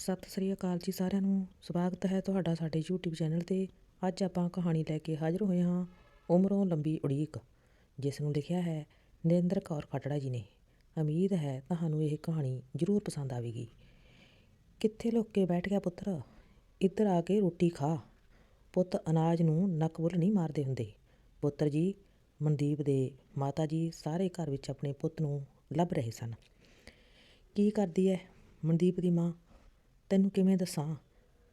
ਸਤਿ ਸ੍ਰੀ ਅਕਾਲ ਜੀ ਸਾਰਿਆਂ ਨੂੰ। ਸਵਾਗਤ ਹੈ ਤੁਹਾਡਾ ਸਾਡੇ YouTube ਚੈਨਲ ਤੇ। ਅੱਜ ਆਪਾਂ ਕਹਾਣੀ ਲੈ ਕੇ ਹਾਜ਼ਰ ਹੋਏ ਹਾਂ ਉਮਰੋਂ ਲੰਬੀ ਉਡੀਕ, ਜਿਸ ਨੂੰ ਲਿਖਿਆ ਹੈ ਨਰਿੰਦਰ ਕੌਰ ਖਟੜਾ ਜੀ ਨੇ। ਉਮੀਦ ਹੈ ਤੁਹਾਨੂੰ ਇਹ ਕਹਾਣੀ ਜ਼ਰੂਰ ਪਸੰਦ ਆਵੇਗੀ। ਕਿੱਥੇ ਲੁੱਕ ਕੇ ਬੈਠ ਗਿਆ ਪੁੱਤਰ? ਇੱਧਰ ਆ ਕੇ ਰੋਟੀ ਖਾ। ਪੁੱਤ ਅਨਾਜ ਨੂੰ ਨੱਕ ਬੁੱਲ ਨਹੀਂ ਮਾਰਦੇ ਹੁੰਦੇ। ਪੁੱਤਰ ਜੀ, ਮਨਦੀਪ ਦੇ ਮਾਤਾ ਜੀ ਸਾਰੇ ਘਰ ਵਿੱਚ ਆਪਣੇ ਪੁੱਤ ਨੂੰ ਲੱਭ ਰਹੇ ਸਨ। ਕੀ ਕਰਦੀ ਹੈ ਮਨਦੀਪ ਦੀ ਮਾਂ? ਤੈਨੂੰ ਕਿਵੇਂ ਦੱਸਾਂ?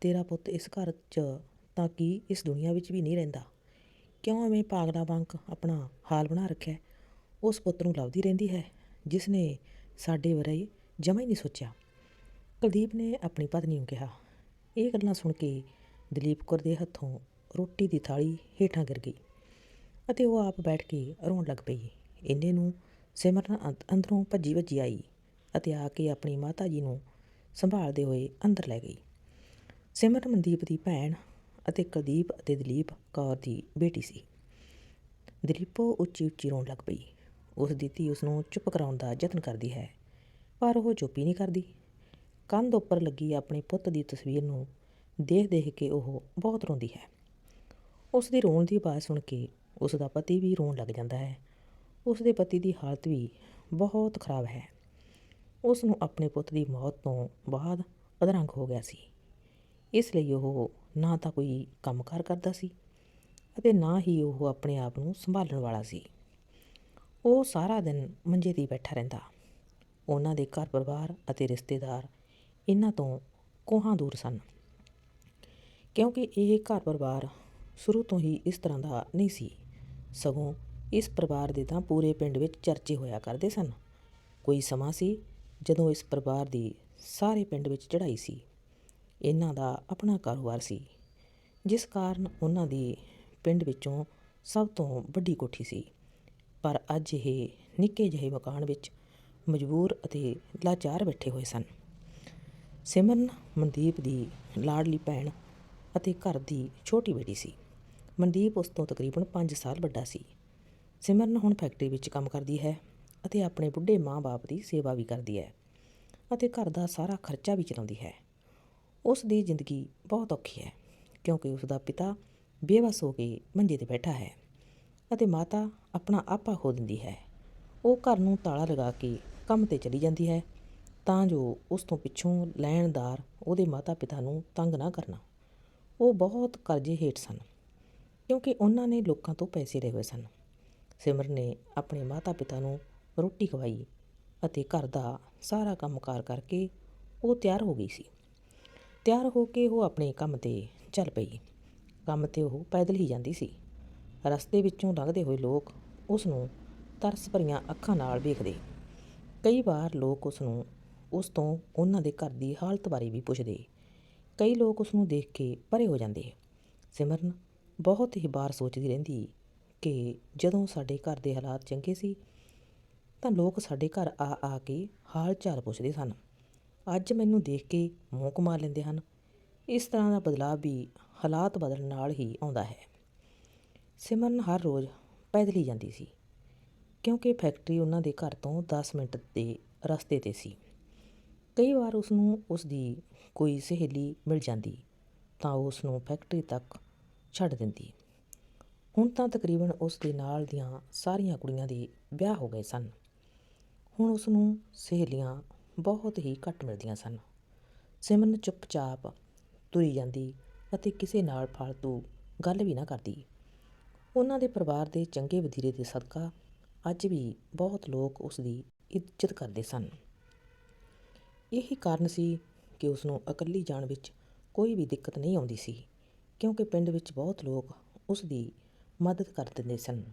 ਤੇਰਾ ਪੁੱਤ ਇਸ ਘਰ 'ਚ ਤਾਂ ਕੀ ਇਸ ਦੁਨੀਆ ਵਿੱਚ ਵੀ ਨਹੀਂ ਰਹਿੰਦਾ। ਕਿਉਂ ਐਵੇਂ ਪਾਗਲਾ ਵਾਂਗ ਆਪਣਾ ਹਾਲ ਬਣਾ ਰੱਖਿਆ ਉਸ ਪੁੱਤ ਨੂੰ ਲੱਭਦੀ ਰਹਿੰਦੀ ਹੈ, ਜਿਸ ਨੇ ਸਾਡੇ ਬਾਰੇ ਜਮਾ ਹੀ ਨਹੀਂ ਸੋਚਿਆ। ਕੁਲਦੀਪ ਨੇ ਆਪਣੀ ਪਤਨੀ ਨੂੰ ਕਿਹਾ, ਇਹ ਗੱਲਾਂ ਸੁਣ ਕੇ ਦਲੀਪ ਕੌਰ ਦੇ ਹੱਥੋਂ ਰੋਟੀ ਦੀ ਥਾਲੀ ਹੇਠਾਂ ਗਿਰ ਗਈ ਅਤੇ ਉਹ ਆਪ ਬੈਠ ਕੇ ਰੋਣ ਲੱਗ ਪਈ। ਇੰਨੇ ਨੂੰ ਸਿਮਰਨ ਅੰਦ- ਅੰਦਰੋਂ ਭੱਜੀ ਭੱਜੀ ਆਈ ਅਤੇ ਆ ਕੇ ਆਪਣੀ ਮਾਤਾ ਜੀ ਨੂੰ ਸੰਭਾਲਦੇ ਹੋਏ ਅੰਦਰ ਲੈ ਗਈ। ਸਿਮਰਨ ਮਨਦੀਪ ਦੀ ਭੈਣ ਅਤੇ ਕੁਲਦੀਪ ਅਤੇ ਦਲੀਪ ਕੌਰ ਦੀ ਬੇਟੀ ਸੀ। ਦਲੀਪੋ ਉੱਚੀ ਉੱਚੀ ਰੋਣ ਲੱਗ ਪਈ। ਉਸ ਦੀ ਧੀ ਉਸ ਨੂੰ ਚੁੱਪ ਕਰਾਉਣ ਦਾ ਯਤਨ ਕਰਦੀ ਹੈ, ਪਰ ਉਹ ਚੁੱਪ ਹੀ ਨਹੀਂ ਕਰਦੀ। ਕੰਧ ਉੱਪਰ ਲੱਗੀ ਆਪਣੇ ਪੁੱਤ ਦੀ ਤਸਵੀਰ ਨੂੰ ਦੇਖ ਦੇਖ ਕੇ ਉਹ ਬਹੁਤ ਰੋਂਦੀ ਹੈ। ਉਸ ਦੀ ਰੋਣ ਦੀ ਆਵਾਜ਼ ਸੁਣ ਕੇ ਉਸ ਦਾ ਪਤੀ ਵੀ ਰੋਣ ਲੱਗ ਜਾਂਦਾ ਹੈ। ਉਸ ਦੇ ਪਤੀ ਦੀ ਹਾਲਤ ਵੀ ਬਹੁਤ ਖਰਾਬ ਹੈ। ਉਸ ਨੂੰ ਆਪਣੇ ਪੁੱਤ ਦੀ ਮੌਤ ਤੋਂ ਬਾਅਦ ਅਧਰੰਗ ਹੋ ਗਿਆ ਸੀ। ਇਸ ਲਈ ਉਹ ਨਾ ਤਾਂ ਕੋਈ ਕੰਮਕਾਰ ਕਰਦਾ ਸੀ ਅਤੇ ਨਾ ਹੀ ਉਹ ਆਪਣੇ ਆਪ ਨੂੰ ਸੰਭਾਲਣ ਵਾਲਾ ਸੀ। ਉਹ ਸਾਰਾ ਦਿਨ ਮੰਜੇ 'ਤੇ ਬੈਠਾ ਰਹਿੰਦਾ। ਉਹਨਾਂ ਦੇ ਘਰ ਪਰਿਵਾਰ ਅਤੇ ਰਿਸ਼ਤੇਦਾਰ ਇਹਨਾਂ ਤੋਂ ਕੋਹਾਂ ਦੂਰ ਸਨ। ਕਿਉਂਕਿ ਇਹ ਘਰ ਪਰਿਵਾਰ ਸ਼ੁਰੂ ਤੋਂ ਹੀ ਇਸ ਤਰ੍ਹਾਂ ਦਾ ਨਹੀਂ ਸੀ। ਸਗੋਂ ਇਸ ਪਰਿਵਾਰ ਦੇ ਤਾਂ ਪੂਰੇ ਪਿੰਡ ਵਿੱਚ ਚਰਚੇ ਹੋਇਆ ਕਰਦੇ ਸਨ। ਕੋਈ ਸਮਾਂ ਸੀ ਜਦੋਂ ਇਸ ਪਰਿਵਾਰ ਦੀ ਸਾਰੇ ਪਿੰਡ ਵਿੱਚ ਚੜ੍ਹਾਈ ਸੀ, ਇਹਨਾਂ ਦਾ ਆਪਣਾ ਕਾਰੋਬਾਰ ਸੀ, ਜਿਸ ਕਾਰਨ ਉਹਨਾਂ ਦੀ ਪਿੰਡ ਵਿੱਚੋਂ ਸਭ ਤੋਂ ਵੱਡੀ ਕੋਠੀ ਸੀ। ਪਰ ਅੱਜ ਇਹ ਨਿੱਕੇ ਜਿਹੇ ਮਕਾਨ ਵਿੱਚ ਮਜਬੂਰ ਅਤੇ ਲਾਚਾਰ ਬੈਠੇ ਹੋਏ ਸਨ। ਸਿਮਰਨ, ਮਨਦੀਪ ਦੀ ਲਾਡਲੀ ਭੈਣ ਅਤੇ ਘਰ ਦੀ ਛੋਟੀ ਬੇਟੀ ਸੀ। ਮਨਦੀਪ ਉਸ ਤੋਂ ਤਕਰੀਬਨ 5 ਸਾਲ ਵੱਡਾ ਸੀ। ਸਿਮਰਨ ਹੁਣ ਫੈਕਟਰੀ ਵਿੱਚ ਕੰਮ ਕਰਦੀ ਹੈ। ਅਤੇ ਆਪਣੇ ਬੁੱਢੇ ਮਾਂ-ਬਾਪ ਦੀ ਸੇਵਾ ਵੀ ਕਰਦੀ ਹੈ ਅਤੇ ਘਰ ਦਾ ਸਾਰਾ ਖਰਚਾ ਵੀ ਚਲਾਉਂਦੀ ਹੈ। ਉਸ ਦੀ ਜ਼ਿੰਦਗੀ ਬਹੁਤ ਔਖੀ ਹੈ, ਕਿਉਂਕਿ ਉਸ ਦਾ ਪਿਤਾ ਬੇਵਸ ਹੋ ਕੇ ਮੰਜੇ ਤੇ ਬੈਠਾ ਹੈ ਅਤੇ ਮਾਤਾ ਆਪਣਾ ਆਪਾ ਖੋ ਦਿੰਦੀ ਹੈ। ਉਹ ਘਰ ਨੂੰ ਤਾਲਾ ਲਗਾ ਕੇ ਕੰਮ ਤੇ ਚਲੀ ਜਾਂਦੀ ਹੈ, ਤਾਂ ਜੋ ਉਸ ਤੋਂ ਪਿੱਛੋਂ ਲੈਣਦਾਰ ਉਹਦੇ ਮਾਤਾ-ਪਿਤਾ ਨੂੰ ਤੰਗ ਨਾ ਕਰਨਾ। ਉਹ ਬਹੁਤ ਕਰਜ਼ੇ ਹੇਠ ਸਨ, ਕਿਉਂਕਿ ਉਹਨਾਂ ਨੇ ਲੋਕਾਂ ਤੋਂ ਪੈਸੇ ਲਏ ਹੋਏ ਸਨ। ਸਿਮਰਨ ਨੇ ਆਪਣੇ ਮਾਤਾ-ਪਿਤਾ ਨੂੰ ਰੋਟੀ ਖਵਾਈ ਅਤੇ ਘਰ ਦਾ ਸਾਰਾ ਕੰਮਕਾਰ ਕਰਕੇ ਉਹ ਤਿਆਰ ਹੋ ਗਈ ਸੀ। ਤਿਆਰ ਹੋ ਕੇ ਉਹ ਆਪਣੇ ਕੰਮ ਤੇ ਚੱਲ ਪਈ। ਕੰਮ ਤੇ ਉਹ ਪੈਦਲ ਹੀ ਜਾਂਦੀ ਸੀ। ਰਸਤੇ ਵਿੱਚੋਂ ਲੰਘਦੇ ਹੋਏ ਲੋਕ ਉਸ ਨੂੰ ਤਰਸ ਭਰੀਆਂ ਅੱਖਾਂ ਨਾਲ ਵੇਖਦੇ। ਕਈ ਵਾਰ ਲੋਕ ਉਸ ਨੂੰ ਉਸ ਤੋਂ ਉਹਨਾਂ ਦੇ ਘਰ ਦੀ ਹਾਲਤ ਬਾਰੇ ਵੀ ਪੁੱਛਦੇ। ਕਈ ਲੋਕ ਉਸ ਨੂੰ ਦੇਖ ਕੇ ਪਰੇ ਹੋ ਜਾਂਦੇ। ਸਿਮਰਨ ਬਹੁਤ ਹੀ ਵਾਰ ਸੋਚਦੀ ਰਹਿੰਦੀ ਕਿ ਜਦੋਂ ਸਾਡੇ ਘਰ ਦੇ ਹਾਲਾਤ ਚੰਗੇ ਸੀ ਤਾਂ ਲੋਕ ਸਾਡੇ ਘਰ ਆ ਆ ਕੇ ਹਾਲ ਚਾਲ ਪੁੱਛਦੇ ਸਨ। ਅੱਜ ਮੈਨੂੰ ਦੇਖ ਕੇ ਮੂੰਹ ਕਮਾ ਲੈਂਦੇ ਹਨ। ਇਸ ਤਰ੍ਹਾਂ ਦਾ ਬਦਲਾਅ ਵੀ ਹਾਲਾਤ ਬਦਲਣ ਨਾਲ ਹੀ ਆਉਂਦਾ ਹੈ। ਸਿਮਰਨ ਹਰ ਰੋਜ਼ ਪੈਦਲ ਹੀ ਜਾਂਦੀ ਸੀ, ਕਿਉਂਕਿ ਫੈਕਟਰੀ ਉਹਨਾਂ ਦੇ ਘਰ ਤੋਂ 10 ਮਿੰਟ ਦੇ ਰਸਤੇ ਤੇ ਸੀ। ਕਈ ਵਾਰ ਉਸ ਨੂੰ ਉਸ ਦੀ ਕੋਈ ਸਹੇਲੀ ਮਿਲ ਜਾਂਦੀ, ਤਾਂ ਉਹ ਉਸ ਨੂੰ ਫੈਕਟਰੀ ਤੱਕ ਛੱਡ ਦਿੰਦੀ। ਹੁਣ ਤਾਂ ਤਕਰੀਬਨ ਉਸ ਦੇ ਨਾਲ ਦੀਆਂ ਸਾਰੀਆਂ ਕੁੜੀਆਂ ਦੇ ਵਿਆਹ ਹੋ ਗਏ ਸਨ। ਹੁਣ ਉਸ ਨੂੰ ਸਹੇਲੀਆਂ ਬਹੁਤ ਹੀ ਘੱਟ ਮਿਲਦੀਆਂ ਸਨ। ਸਿਮਰਨ ਚੁੱਪਚਾਪ ਤੁਰੀ ਜਾਂਦੀ ਅਤੇ ਕਿਸੇ ਨਾਲ ਫਾਲਤੂ ਗੱਲ ਵੀ ਨਾ ਕਰਦੀ। ਉਹਨਾਂ ਦੇ ਪਰਿਵਾਰ ਦੇ ਚੰਗੇ ਵਤੀਰੇ ਦੇ ਸਦਕਾ ਅੱਜ ਵੀ ਬਹੁਤ ਲੋਕ ਉਸ ਦੀ ਇੱਜ਼ਤ ਕਰਦੇ ਸਨ। ਇਹੀ ਕਾਰਨ ਸੀ ਕਿ ਉਸ ਨੂੰ ਇਕੱਲੀ ਜਾਣ ਵਿੱਚ ਕੋਈ ਵੀ ਦਿੱਕਤ ਨਹੀਂ ਆਉਂਦੀ ਸੀ, ਕਿਉਂਕਿ ਪਿੰਡ ਵਿੱਚ ਬਹੁਤ ਲੋਕ ਉਸ ਦੀ ਮਦਦ ਕਰ ਦਿੰਦੇ ਸਨ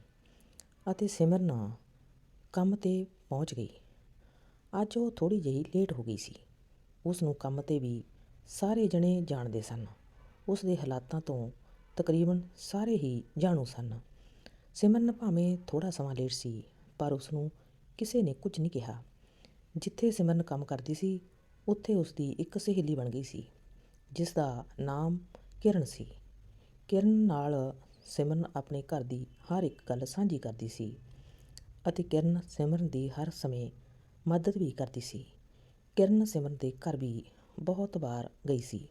ਅਤੇ ਸਿਮਰਨ ਕੰਮ ਤੇ ਪਹੁੰਚ ਗਈ। ਅੱਜ ਉਹ ਥੋੜ੍ਹੀ ਜਿਹੀ ਲੇਟ ਹੋ ਗਈ ਸੀ। ਉਸ ਨੂੰ ਕੰਮ ਤੇ ਵੀ ਸਾਰੇ ਜਣੇ ਜਾਣਦੇ ਸਨ। ਉਸ ਦੇ ਹਾਲਾਤਾਂ ਤੋਂ ਤਕਰੀਬਨ ਸਾਰੇ ਹੀ ਜਾਣੂ ਸਨ। ਸਿਮਰਨ ਭਾਵੇਂ ਥੋੜ੍ਹਾ ਸਮਾਂ ਲੇਟ ਸੀ, ਪਰ ਉਸ ਨੂੰ ਕਿਸੇ ਨੇ ਕੁਝ ਨਹੀਂ ਕਿਹਾ। ਜਿੱਥੇ ਸਿਮਰਨ ਕੰਮ ਕਰਦੀ ਸੀ, ਉੱਥੇ ਉਸ ਦੀ ਇੱਕ ਸਹੇਲੀ ਬਣ ਗਈ ਸੀ ਜਿਸ ਦਾ ਨਾਮ ਕਿਰਨ ਸੀ। ਕਿਰਨ ਨਾਲ ਸਿਮਰਨ ਆਪਣੇ ਘਰ ਦੀ ਹਰ ਇੱਕ ਗੱਲ ਸਾਂਝੀ ਕਰਦੀ ਸੀ। ਅਤੇ ਕਿਰਨ ਸਿਮਰਨ ਦੀ ਹਰ ਸਮੇਂ ਮਦਦ ਵੀ ਕਰਦੀ ਸੀ। ਕਿਰਨ ਸਿਮਰਨ ਦੇ ਘਰ ਵੀ ਬਹੁਤ ਵਾਰ ਗਈ ਸੀ,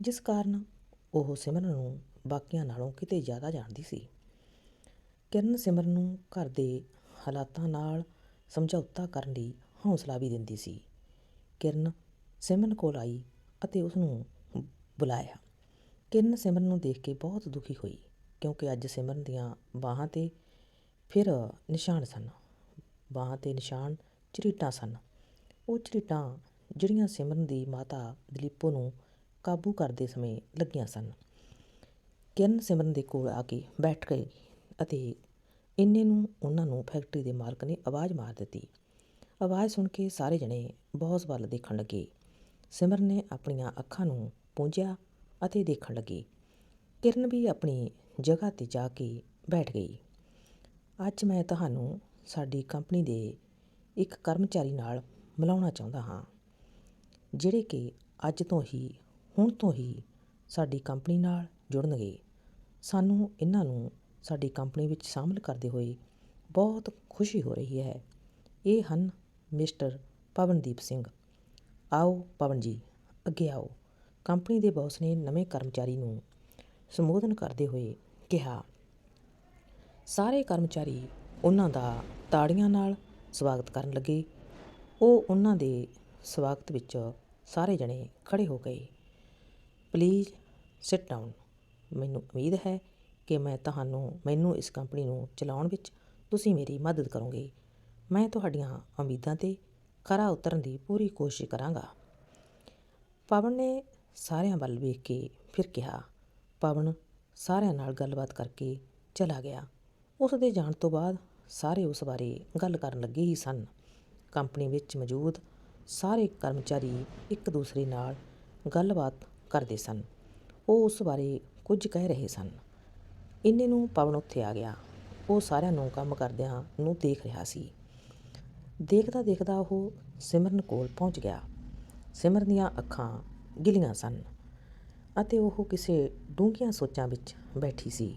ਜਿਸ ਕਾਰਨ ਉਹ ਸਿਮਰਨ ਨੂੰ ਬਾਕੀਆਂ ਨਾਲੋਂ ਕਿਤੇ ਜ਼ਿਆਦਾ ਜਾਣਦੀ ਸੀ। ਕਿਰਨ ਸਿਮਰਨ ਨੂੰ ਘਰ ਦੇ ਹਾਲਾਤਾਂ ਨਾਲ ਸਮਝੌਤਾ ਕਰਨ ਲਈ ਹੌਸਲਾ ਵੀ ਦਿੰਦੀ ਸੀ। ਕਿਰਨ ਸਿਮਰਨ ਕੋਲ ਆਈ ਅਤੇ ਉਸ ਨੂੰ ਬੁਲਾਇਆ। ਕਿਰਨ ਸਿਮਰਨ ਨੂੰ ਦੇਖ ਕੇ ਬਹੁਤ ਦੁਖੀ ਹੋਈ, ਕਿਉਂਕਿ ਅੱਜ ਸਿਮਰਨ ਦੀਆਂ ਬਾਹਾਂ 'ਤੇ ਫਿਰ ਨਿਸ਼ਾਨ ਸਨ, ਬਾਹਾਂ 'ਤੇ ਨਿਸ਼ਾਨ ਝਰੀਟਾਂ ਸਨ। ਉਹ ਝਰੀਟਾਂ ਜਿਹੜੀਆਂ ਸਿਮਰਨ ਦੀ ਮਾਤਾ ਦਲੀਪੋ ਨੂੰ ਕਾਬੂ ਕਰਦੇ ਸਮੇਂ ਲੱਗੀਆਂ ਸਨ। ਕਿਰਨ ਸਿਮਰਨ ਦੇ ਕੋਲ ਆ ਕੇ ਬੈਠ ਗਈ ਅਤੇ ਇੰਨੇ ਨੂੰ ਉਹਨਾਂ ਨੂੰ ਫੈਕਟਰੀ ਦੇ ਮਾਲਕ ਨੇ ਆਵਾਜ਼ ਮਾਰ ਦਿੱਤੀ। ਆਵਾਜ਼ ਸੁਣ ਕੇ ਸਾਰੇ ਜਣੇ ਬੌਸ ਵੱਲ ਦੇਖਣ ਲੱਗੇ। ਸਿਮਰਨ ਨੇ ਆਪਣੀਆਂ ਅੱਖਾਂ ਨੂੰ ਪੂੰਝਿਆ ਅਤੇ ਦੇਖਣ ਲੱਗੀ। ਕਿਰਨ ਵੀ ਆਪਣੀ ਜਗ੍ਹਾ 'ਤੇ ਜਾ ਕੇ ਬੈਠ ਗਈ। ਅੱਜ ਮੈਂ ਤੁਹਾਨੂੰ ਸਾਡੀ ਕੰਪਨੀ ਦੇ ਇੱਕ ਕਰਮਚਾਰੀ ਨਾਲ ਮਿਲਾਉਣਾ ਚਾਹੁੰਦਾ ਹਾਂ, ਜਿਹੜੇ ਕਿ ਅੱਜ ਤੋਂ ਹੀ, ਹੁਣ ਤੋਂ ਹੀ ਸਾਡੀ ਕੰਪਨੀ ਨਾਲ ਜੁੜਨਗੇ। ਸਾਨੂੰ ਇਹਨਾਂ ਨੂੰ ਸਾਡੀ ਕੰਪਨੀ ਵਿੱਚ ਸ਼ਾਮਲ ਕਰਦੇ ਹੋਏ ਬਹੁਤ ਖੁਸ਼ੀ ਹੋ ਰਹੀ ਹੈ। ਇਹ ਹਨ ਮਿਸਟਰ ਪਵਨਦੀਪ ਸਿੰਘ। ਆਓ ਪਵਨ ਜੀ, ਅੱਗੇ ਆਓ। ਕੰਪਨੀ ਦੇ ਬੌਸ ਨੇ ਨਵੇਂ ਕਰਮਚਾਰੀ ਨੂੰ ਸੰਬੋਧਨ ਕਰਦੇ ਹੋਏ ਕਿਹਾ ਸਾਰੇ ਕਰਮਚਾਰੀ ਉਹਨਾਂ ਦਾ ਤਾੜੀਆਂ ਨਾਲ ਸਵਾਗਤ ਕਰਨ ਲੱਗੇ। ਉਹ ਉਹਨਾਂ ਦੇ ਸਵਾਗਤ ਵਿੱਚ ਸਾਰੇ ਜਣੇ ਖੜੇ ਹੋ ਗਏ। ਪਲੀਜ਼ ਸਿਟ ਡਾਊਨ ਮੈਨੂੰ ਉਮੀਦ ਹੈ ਕਿ ਮੈਂ ਤੁਹਾਨੂੰ, ਮੈਨੂੰ ਇਸ ਕੰਪਨੀ ਨੂੰ ਚਲਾਉਣ ਵਿੱਚ ਤੁਸੀਂ ਮੇਰੀ ਮਦਦ ਕਰੋਗੇ। ਮੈਂ ਤੁਹਾਡੀਆਂ ਉਮੀਦਾਂ 'ਤੇ ਖਰਾ ਉਤਰਨ ਦੀ ਪੂਰੀ ਕੋਸ਼ਿਸ਼ ਕਰਾਂਗਾ। ਪਵਨ ਨੇ ਸਾਰਿਆਂ ਵੱਲ ਵੇਖ ਕੇ ਫਿਰ ਕਿਹਾ। ਪਵਨ ਸਾਰਿਆਂ ਨਾਲ ਗੱਲਬਾਤ ਕਰਕੇ ਚਲਾ ਗਿਆ। ਉਸ ਦੇ ਜਾਣ ਤੋਂ ਬਾਅਦ ਸਾਰੇ ਉਸ ਬਾਰੇ ਗੱਲ ਕਰਨ ਲੱਗੇ ਹੀ ਸਨ। ਕੰਪਨੀ ਵਿੱਚ ਮੌਜੂਦ ਸਾਰੇ ਕਰਮਚਾਰੀ ਇੱਕ ਦੂਸਰੇ ਨਾਲ ਗੱਲਬਾਤ ਕਰਦੇ ਸਨ। ਉਹ ਉਸ ਬਾਰੇ ਕੁਝ ਕਹਿ ਰਹੇ ਸਨ। ਇੰਨੇ ਨੂੰ ਪਵਨ ਉੱਥੇ ਆ ਗਿਆ। ਉਹ ਸਾਰਿਆਂ ਨੂੰ ਕੰਮ ਕਰਦਿਆਂ ਨੂੰ ਦੇਖ ਰਿਹਾ ਸੀ। ਦੇਖਦਾ ਦੇਖਦਾ ਉਹ ਸਿਮਰਨ ਕੋਲ ਪਹੁੰਚ ਗਿਆ। ਸਿਮਰਨ ਦੀਆਂ ਅੱਖਾਂ ਗਿਲੀਆਂ ਸਨ ਅਤੇ ਉਹ ਕਿਸੇ ਡੂੰਘੀਆਂ ਸੋਚਾਂ ਵਿੱਚ ਬੈਠੀ ਸੀ।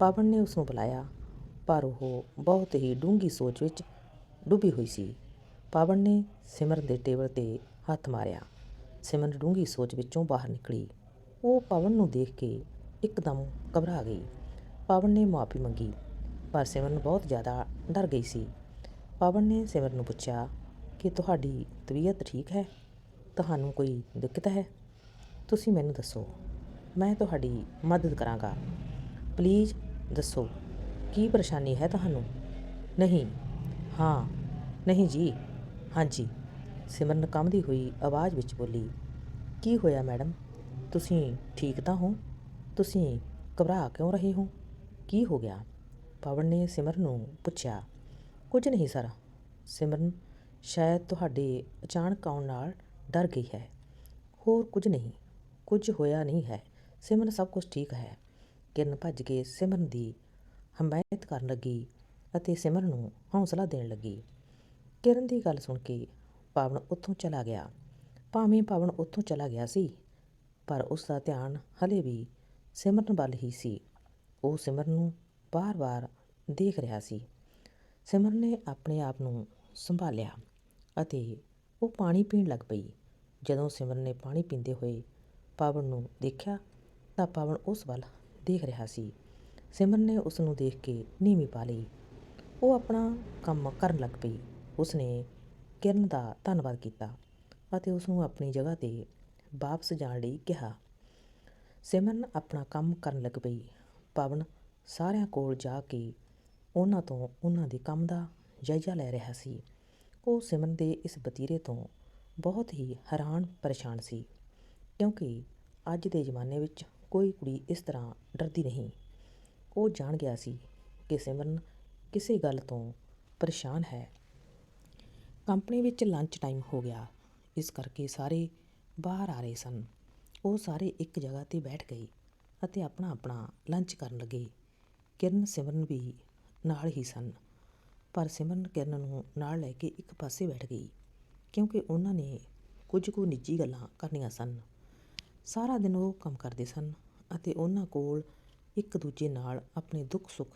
ਪਵਨ ਨੇ ਉਸ ਨੂੰ ਬੁਲਾਇਆ, ਪਰ ਉਹ ਬਹੁਤ ਹੀ ਡੂੰਘੀ ਸੋਚ ਵਿੱਚ ਡੁੱਬੀ ਹੋਈ ਸੀ। ਪਾਵਨ ਨੇ ਸਿਮਰਨ ਦੇ ਟੇਬਲ ਤੇ ਹੱਥ ਮਾਰਿਆ। ਸਿਮਰਨ ਡੂੰਘੀ ਸੋਚ ਵਿੱਚੋਂ ਬਾਹਰ ਨਿਕਲੀ। ਉਹ ਪਵਨ ਨੂੰ ਦੇਖ ਕੇ ਇੱਕਦਮ ਘਬਰਾ ਗਈ। ਪਾਵਨ ਨੇ ਮਾਫੀ ਮੰਗੀ, ਪਰ ਸਿਮਰਨ ਬਹੁਤ ਜ਼ਿਆਦਾ ਡਰ ਗਈ ਸੀ। ਪਾਵਨ ਨੇ ਸਿਮਰਨ ਨੂੰ ਪੁੱਛਿਆ, ਕਿ ਤੁਹਾਡੀ ਤਬੀਅਤ ਠੀਕ ਹੈ? ਤੁਹਾਨੂੰ ਕੋਈ ਦਿੱਕਤ ਹੈ? ਤੁਸੀਂ ਮੈਨੂੰ ਦੱਸੋ, ਮੈਂ ਤੁਹਾਡੀ ਮਦਦ ਕਰਾਂਗਾ। ਪਲੀਜ਼ ਦੱਸੋ, ਕੀ ਪਰੇਸ਼ਾਨੀ ਹੈ ਤੁਹਾਨੂੰ? ਨਹੀਂ। ਹਾਂ। ਨਹੀਂ ਜੀ। ਹਾਂਜੀ। ਸਿਮਰਨ ਕੰਬਦੀ ਹੋਈ ਆਵਾਜ਼ ਵਿੱਚ ਬੋਲੀ, ਕੀ ਹੋਇਆ ਮੈਡਮ? ਤੁਸੀਂ ਠੀਕ ਤਾਂ ਹੋ? ਤੁਸੀਂ ਘਬਰਾ ਕਿਉਂ ਰਹੇ ਹੋ? ਕੀ ਹੋ ਗਿਆ? ਪਵਨ ਨੇ ਸਿਮਰਨ ਨੂੰ ਪੁੱਛਿਆ, ਕੁਝ ਨਹੀਂ ਸਰ। ਸਿਮਰਨ, ਸ਼ਾਇਦ ਤੁਹਾਡੇ ਅਚਾਨਕ ਆਉਣ ਨਾਲ ਡਰ ਗਈ ਹੈ। ਹੋਰ ਕੁਝ ਨਹੀਂ। ਕੁਝ ਹੋਇਆ ਨਹੀਂ ਹੈ। ਸਿਮਰਨ ਸਭ ਕੁਝ ਠੀਕ ਹੈ। ਕਿਰਨ ਭੱਜ ਕੇ ਸਿਮਰਨ ਦੀ ਹਮਾਇਤ ਕਰਨ ਲੱਗੀ ਅਤੇ ਸਿਮਰਨ ਨੂੰ ਹੌਸਲਾ ਦੇਣ ਲੱਗੀ। ਕਿਰਨ ਦੀ ਗੱਲ ਸੁਣ ਕੇ ਪਾਵਨ ਉੱਥੋਂ ਚਲਾ ਗਿਆ। ਭਾਵੇਂ ਪਾਵਨ ਉੱਥੋਂ ਚਲਾ ਗਿਆ ਸੀ, ਪਰ ਉਸ ਦਾ ਧਿਆਨ ਹਲੇ ਵੀ ਸਿਮਰਨ ਵੱਲ ਹੀ ਸੀ। ਉਹ ਸਿਮਰਨ ਨੂੰ ਬਾਰ-ਬਾਰ ਦੇਖ ਰਿਹਾ ਸੀ। ਸਿਮਰਨ ਨੇ ਆਪਣੇ ਆਪ ਨੂੰ ਸੰਭਾਲਿਆ ਅਤੇ ਉਹ ਪਾਣੀ ਪੀਣ ਲੱਗ ਪਈ। ਜਦੋਂ ਸਿਮਰਨ ਨੇ ਪਾਣੀ ਪੀਂਦੇ ਹੋਏ ਪਾਵਨ ਨੂੰ ਦੇਖਿਆ ਤਾਂ ਪਾਵਨ ਉਸ ਵੱਲ ਦੇਖ ਰਿਹਾ ਸੀ। ਸਿਮਰਨ ਨੇ ਉਸ ਨੂੰ ਦੇਖ ਕੇ ਨੀਵੀਂ ਪਾ ਲਈ। ਉਹ ਆਪਣਾ ਕੰਮ ਕਰਨ ਲੱਗ ਪਈ। ਉਸਨੇ ਕਿਰਨ ਦਾ ਧੰਨਵਾਦ ਕੀਤਾ ਅਤੇ ਉਸ ਨੂੰ ਆਪਣੀ ਜਗ੍ਹਾ 'ਤੇ ਵਾਪਸ ਜਾਣ ਲਈ ਕਿਹਾ। ਸਿਮਰਨ ਆਪਣਾ ਕੰਮ ਕਰਨ ਲੱਗ ਪਈ। ਪਵਨ ਸਾਰਿਆਂ ਕੋਲ ਜਾ ਕੇ ਉਹਨਾਂ ਤੋਂ ਉਹਨਾਂ ਦੇ ਕੰਮ ਦਾ ਜਾਇਜ਼ਾ ਲੈ ਰਿਹਾ ਸੀ। ਉਹ ਸਿਮਰਨ ਦੇ ਇਸ ਬਤੀਰੇ ਤੋਂ ਬਹੁਤ ਹੀ ਹੈਰਾਨ ਪਰੇਸ਼ਾਨ ਸੀ ਕਿਉਂਕਿ ਅੱਜ ਦੇ ਜ਼ਮਾਨੇ ਵਿੱਚ ਕੋਈ ਕੁੜੀ ਇਸ ਤਰ੍ਹਾਂ ਡਰਦੀ ਨਹੀਂ। ਉਹ ਜਾਣ ਗਿਆ ਸੀ ਕਿ ਸਿਮਰਨ ਕਿਸੇ ਗੱਲ ਤੋਂ ਪਰੇਸ਼ਾਨ ਹੈ। ਕੰਪਨੀ ਵਿੱਚ ਲੰਚ ਟਾਈਮ ਹੋ ਗਿਆ। ਇਸ ਕਰਕੇ ਸਾਰੇ ਬਾਹਰ ਆ ਰਹੇ ਸਨ। ਉਹ ਸਾਰੇ ਇੱਕ ਜਗ੍ਹਾ 'ਤੇ ਬੈਠ ਗਏ ਅਤੇ ਆਪਣਾ ਆਪਣਾ ਲੰਚ ਕਰਨ ਲੱਗੇ। ਕਿਰਨ ਸਿਮਰਨ ਵੀ ਨਾਲ ਹੀ ਸਨ। ਪਰ ਸਿਮਰਨ ਕਿਰਨ ਨੂੰ ਨਾਲ ਲੈ ਕੇ ਇੱਕ ਪਾਸੇ ਬੈਠ ਗਈ ਕਿਉਂਕਿ ਉਹਨਾਂ ਨੇ ਕੁਝ ਕੁ ਨਿੱਜੀ ਗੱਲਾਂ ਕਰਨੀਆਂ ਸਨ। ਸਾਰਾ ਦਿਨ ਉਹ ਕੰਮ ਕਰਦੇ ਸਨ ਅਤੇ ਉਹਨਾਂ ਕੋਲ ਇੱਕ ਦੂਜੇ ਨਾਲ ਆਪਣੇ ਦੁੱਖ ਸੁੱਖ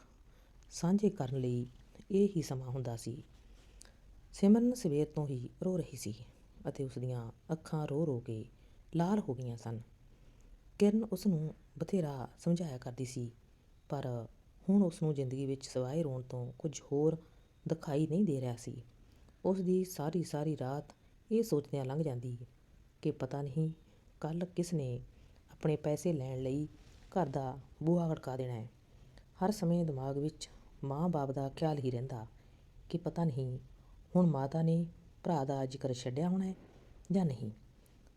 ਸਾਂਝੇ ਕਰਨ ਲਈ ਇਹ ਹੀ ਸਮਾਂ ਹੁੰਦਾ ਸੀ। ਸਿਮਰਨ ਸਵੇਰ ਤੋਂ ਹੀ ਰੋ ਰਹੀ ਸੀ ਅਤੇ ਉਸ ਦੀਆਂ ਅੱਖਾਂ ਰੋ ਰੋ ਕੇ ਲਾਲ ਹੋ ਗਈਆਂ ਸਨ। ਕਿਰਨ ਉਸ ਨੂੰ ਬਥੇਰਾ ਸਮਝਾਇਆ ਕਰਦੀ ਸੀ, ਪਰ ਹੁਣ ਉਸ ਨੂੰ ਜ਼ਿੰਦਗੀ ਵਿੱਚ ਸਵਾਏ ਰੋਣ ਤੋਂ ਕੁਝ ਹੋਰ ਦਿਖਾਈ ਨਹੀਂ ਦੇ ਰਿਹਾ ਸੀ। ਉਸ ਦੀ ਸਾਰੀ ਸਾਰੀ ਰਾਤ ਇਹ ਸੋਚਦਿਆਂ ਲੰਘ ਜਾਂਦੀ ਕਿ ਪਤਾ ਨਹੀਂ ਕੱਲ ਕਿਸ ਨੇ ਆਪਣੇ ਪੈਸੇ ਲੈਣ ਲਈ ਘਰ ਦਾ ਬੂਹਾ ਖੜਕਾ ਦੇਣਾ ਹੈ? ਹਰ ਸਮੇਂ ਦਿਮਾਗ ਵਿੱਚ ਮਾਂ-ਬਾਪ ਦਾ ਖਿਆਲ ਹੀ ਰਹਿੰਦਾ ਕਿ ਪਤਾ ਨਹੀਂ ਹੁਣ ਮਾਤਾ ਨੇ ਭਰਾ ਦਾ ਜ਼ਿਕਰ ਛੱਡਿਆ ਹੋਣਾ ਹੈ ਜਾਂ ਨਹੀਂ।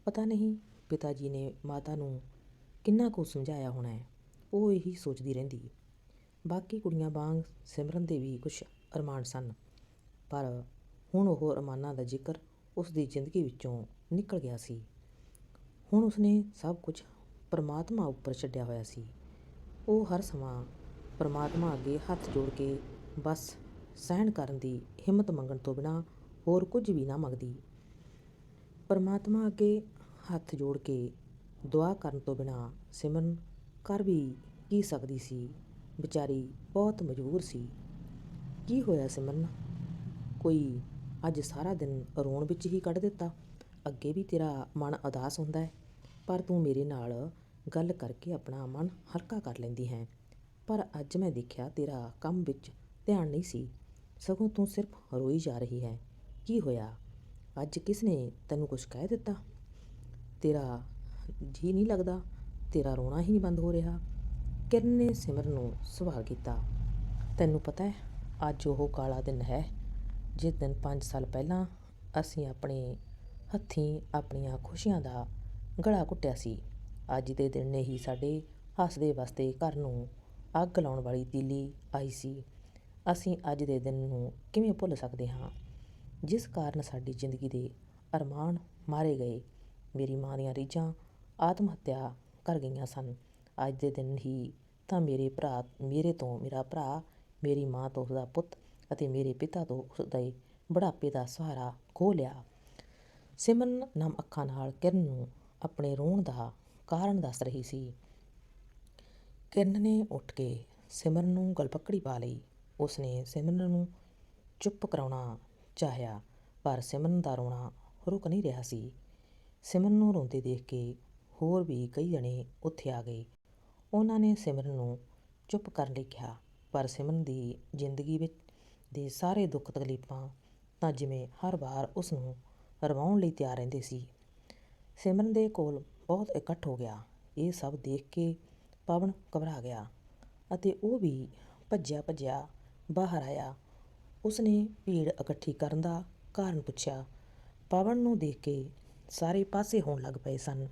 ਪਤਾ ਨਹੀਂ ਪਿਤਾ ਜੀ ਨੇ ਮਾਤਾ ਨੂੰ ਕਿੰਨਾ ਕੁ ਸਮਝਾਇਆ ਹੋਣਾ ਹੈ, ਉਹ ਇਹੀ ਸੋਚਦੀ ਰਹਿੰਦੀ ਬਾਕੀ ਕੁੜੀਆਂ ਵਾਂਗ ਸਿਮਰਨ ਦੇ ਵੀ ਕੁਝ ਅਰਮਾਨ ਸਨ, ਪਰ ਹੁਣ ਉਹ ਅਰਮਾਨਾਂ ਦਾ ਜ਼ਿਕਰ ਉਸ ਦੀ ਜ਼ਿੰਦਗੀ ਵਿੱਚੋਂ ਨਿਕਲ ਗਿਆ ਸੀ। ਹੁਣ ਉਸਨੇ ਸਭ ਕੁਝ ਪਰਮਾਤਮਾ ਉੱਪਰ ਛੱਡਿਆ ਹੋਇਆ ਸੀ। ਉਹ ਹਰ ਸਮਾਂ ਪਰਮਾਤਮਾ ਅੱਗੇ ਹੱਥ ਜੋੜ ਕੇ ਬਸ ਸਹਿਣ ਕਰਨ ਦੀ ਹਿੰਮਤ ਮੰਗਣ ਤੋਂ ਬਿਨਾਂ ਹੋਰ ਕੁਝ ਵੀ ਨਾ ਮੰਗਦੀ। ਪਰਮਾਤਮਾ ਅੱਗੇ ਹੱਥ ਜੋੜ ਕੇ ਦੁਆ ਕਰਨ ਤੋਂ ਬਿਨਾਂ ਸਿਮਰਨ ਕਰ ਵੀ ਕੀ ਸਕਦੀ ਸੀ। ਵਿਚਾਰੀ ਬਹੁਤ ਮਜਬੂਰ ਸੀ। ਕੀ ਹੋਇਆ ਸਿਮਰਨ? ਕੋਈ ਅੱਜ ਸਾਰਾ ਦਿਨ ਰੋਣ ਵਿੱਚ ਹੀ ਕੱਢ ਦਿੱਤਾ। ਅੱਗੇ ਵੀ ਤੇਰਾ ਮਨ ਉਦਾਸ ਹੁੰਦਾ ਹੈ। ਪਰ ਤੂੰ ਮੇਰੇ ਨਾਲ ਗੱਲ ਕਰਕੇ ਆਪਣਾ ਮਨ ਹਲਕਾ ਕਰ ਲੈਂਦੀ ਹੈ। ਪਰ ਅੱਜ ਮੈਂ ਦੇਖਿਆ ਤੇਰਾ ਕੰਮ ਵਿੱਚ ਧਿਆਨ ਨਹੀਂ ਸੀ। ਸਗੋਂ ਤੂੰ ਸਿਰਫ ਰੋਈ ਜਾ ਰਹੀ ਹੈ। ਕੀ ਹੋਇਆ? ਅੱਜ ਕਿਸ ਨੇ ਤੈਨੂੰ ਕੁਝ ਕਹਿ ਦਿੱਤਾ? ਤੇਰਾ ਜੀ ਨਹੀਂ ਲੱਗਦਾ? ਤੇਰਾ ਰੋਣਾ ਹੀ ਨਹੀਂ ਬੰਦ ਹੋ ਰਿਹਾ? ਕਿਰਨ ਨੇ ਸਿਮਰਨ ਨੂੰ ਸਵਾਲ ਕੀਤਾ। ਤੈਨੂੰ ਪਤਾ ਹੈ, ਅੱਜ ਉਹ ਕਾਲਾ ਦਿਨ ਹੈ। ਜਿਸ ਦਿਨ 5 ਸਾਲ ਪਹਿਲਾਂ ਅਸੀਂ ਆਪਣੇ ਹੱਥੀਂ ਆਪਣੀਆਂ ਖੁਸ਼ੀਆਂ ਦਾ ਗਲਾ ਘੁੱਟਿਆ ਸੀ। ਅੱਜ ਦੇ ਦਿਨ ਨੇ ਹੀ ਸਾਡੇ ਹੱਸਦੇ ਵਸਦੇ ਘਰ ਨੂੰ ਅੱਗ ਲਾਉਣ ਵਾਲੀ ਤੀਲੀ ਆਈ ਸੀ। ਅਸੀਂ ਅੱਜ ਦੇ ਦਿਨ ਨੂੰ ਕਿਵੇਂ ਭੁੱਲ ਸਕਦੇ ਹਾਂ? ਜਿਸ ਕਾਰਨ ਸਾਡੀ ਜ਼ਿੰਦਗੀ ਦੇ ਅਰਮਾਨ ਮਾਰੇ ਗਏ। ਮੇਰੀ ਮਾਂ ਦੀਆਂ ਰੀਝਾਂ ਆਤਮ ਹੱਤਿਆ ਕਰ ਗਈਆਂ ਸਨ। ਅੱਜ ਦੇ ਦਿਨ ਹੀ ਤਾਂ ਮੇਰੇ ਭਰਾ, ਮੇਰੇ ਤੋਂ ਮੇਰਾ ਭਰਾ, ਮੇਰੀ ਮਾਂ ਤੋਂ ਉਸਦਾ ਪੁੱਤ ਅਤੇ ਮੇਰੇ ਪਿਤਾ ਤੋਂ ਉਸਦੇ ਬੁਢਾਪੇ ਦਾ ਸਹਾਰਾ ਖੋਹ ਲਿਆ। ਸਿਮਰਨ ਨਮ ਅੱਖਾਂ ਨਾਲ ਕਿਰਨ ਨੂੰ ਆਪਣੇ ਰੋਣ ਦਾ ਕਾਰਨ ਦੱਸ ਰਹੀ ਸੀ। ਕਿਰਨ ਨੇ ਉੱਠ ਕੇ ਸਿਮਰਨ ਨੂੰ ਗਲਪਕੜੀ ਪਾ ਲਈ। ਉਸਨੇ ਸਿਮਰਨ ਨੂੰ ਚੁੱਪ ਕਰਾਉਣਾ ਚਾਹਿਆ, ਪਰ ਸਿਮਰਨ ਦਾ ਰੋਣਾ ਰੁਕ ਨਹੀਂ ਰਿਹਾ ਸੀ। ਸਿਮਰਨ ਨੂੰ ਰੋਂਦੇ ਦੇਖ ਕੇ ਹੋਰ ਵੀ ਕਈ ਜਣੇ ਉੱਥੇ ਆ ਗਏ। ਉਹਨਾਂ ਨੇ ਸਿਮਰਨ ਨੂੰ ਚੁੱਪ ਕਰਨ ਲਈ ਕਿਹਾ, ਪਰ ਸਿਮਰਨ ਦੀ ਜ਼ਿੰਦਗੀ ਵਿੱਚ ਦੇ ਸਾਰੇ ਦੁੱਖ ਤਕਲੀਫਾਂ ਤਾਂ ਜਿਵੇਂ ਹਰ ਵਾਰ ਉਸ ਨੂੰ ਰਵਾਉਣ ਲਈ ਤਿਆਰ ਰਹਿੰਦੇ ਸੀ। ਸਿਮਰਨ ਦੇ ਕੋਲ ਬਹੁਤ ਇਕੱਠ ਹੋ ਗਿਆ। ਇਹ ਸਭ ਦੇਖ ਕੇ ਪਵਨ ਘਬਰਾ ਗਿਆ ਅਤੇ ਉਹ ਵੀ ਭੱਜਿਆ ਭੱਜਿਆ ਬਾਹਰ ਆਇਆ। ਉਸਨੇ ਭੀੜ ਇਕੱਠੀ ਕਰਨ ਦਾ ਕਾਰਨ ਪੁੱਛਿਆ। ਪਵਨ ਨੂੰ ਦੇਖ ਕੇ ਸਾਰੇ ਪਾਸੇ ਹੋਣ ਲੱਗ ਪਏ ਸਨ।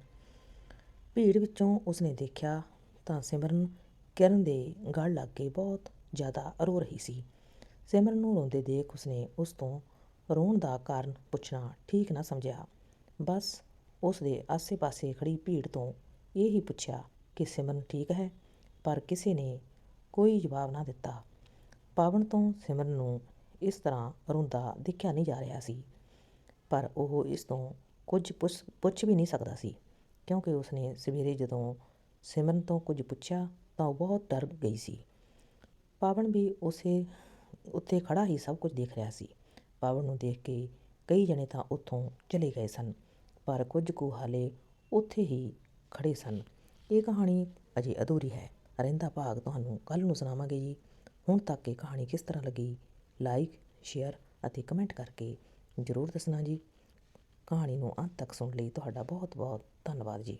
ਭੀੜ ਵਿੱਚੋਂ ਉਸਨੇ ਦੇਖਿਆ ਤਾਂ ਸਿਮਰਨ ਕਿਰਨ ਦੇ ਗਲ ਲੱਗ ਕੇ ਬਹੁਤ ਜ਼ਿਆਦਾ ਰੋ ਰਹੀ ਸੀ। ਸਿਮਰਨ ਨੂੰ ਰੋਂਦੇ ਦੇਖ ਉਸਨੇ ਉਸ ਤੋਂ ਰੋਣ ਦਾ ਕਾਰਨ ਪੁੱਛਣਾ ਠੀਕ ਨਾ ਸਮਝਿਆ। ਬਸ ਉਸ ਦੇ ਆਸੇ-ਪਾਸੇ ਖੜੀ ਭੀੜ ਤੋਂ ਇਹ ਹੀ ਪੁੱਛਿਆ ਕਿ ਸਿਮਰਨ ਠੀਕ ਹੈ? ਪਰ ਕਿਸੇ ਨੇ ਕੋਈ ਜਵਾਬ ਨਾ ਦਿੱਤਾ। ਪਾਵਨ ਤੋਂ ਸਿਮਰਨ ਨੂੰ ਇਸ ਤਰ੍ਹਾਂ ਰੋਂਦਾ ਦੇਖਿਆ ਨਹੀਂ ਜਾ ਰਿਹਾ ਸੀ। ਪਰ ਉਹ ਇਸ ਤੋਂ ਕੁਝ ਪੁੱਛ ਪੁੱਛ ਵੀ ਨਹੀਂ ਸਕਦਾ ਸੀ। ਕਿਉਂਕਿ ਉਸਨੇ ਸਵੇਰੇ ਜਦੋਂ ਸਿਮਰਨ ਤੋਂ ਕੁਝ ਪੁੱਛਿਆ ਤਾਂ ਉਹ ਬਹੁਤ ਡਰ ਗਈ ਸੀ। ਪਾਵਨ ਵੀ ਉਸੇ ਉੱਥੇ ਖੜਾ ਹੀ ਸਭ ਕੁਝ ਦੇਖ ਰਿਹਾ ਸੀ। ਪਾਵਨ ਨੂੰ ਦੇਖ ਕੇ ਕਈ ਜਣੇ ਤਾਂ ਉੱਥੋਂ ਚਲੇ ਗਏ ਸਨ। ਪਰ ਕੁਝ ਕੁ ਹਾਲੇ ਉੱਥੇ ਹੀ ਖੜ੍ਹੇ ਸਨ। ਇਹ ਕਹਾਣੀ ਅਜੇ ਅਧੂਰੀ ਹੈ। ਰਹਿੰਦਾ ਭਾਗ ਤੁਹਾਨੂੰ ਕੱਲ੍ਹ ਨੂੰ ਸੁਣਾਵਾਂਗੇ ਜੀ। ਹੁਣ ਤੱਕ ਇਹ ਕਹਾਣੀ ਕਿਸ ਤਰ੍ਹਾਂ ਲੱਗੀ? ਲਾਈਕ ਸ਼ੇਅਰ ਅਤੇ ਕਮੈਂਟ ਕਰਕੇ ਜ਼ਰੂਰ ਦੱਸਣਾ ਜੀ। ਕਹਾਣੀ ਨੂੰ ਅੰਤ ਤੱਕ ਸੁਣ ਲਈ ਤੁਹਾਡਾ ਬਹੁਤ ਬਹੁਤ ਧੰਨਵਾਦ ਜੀ।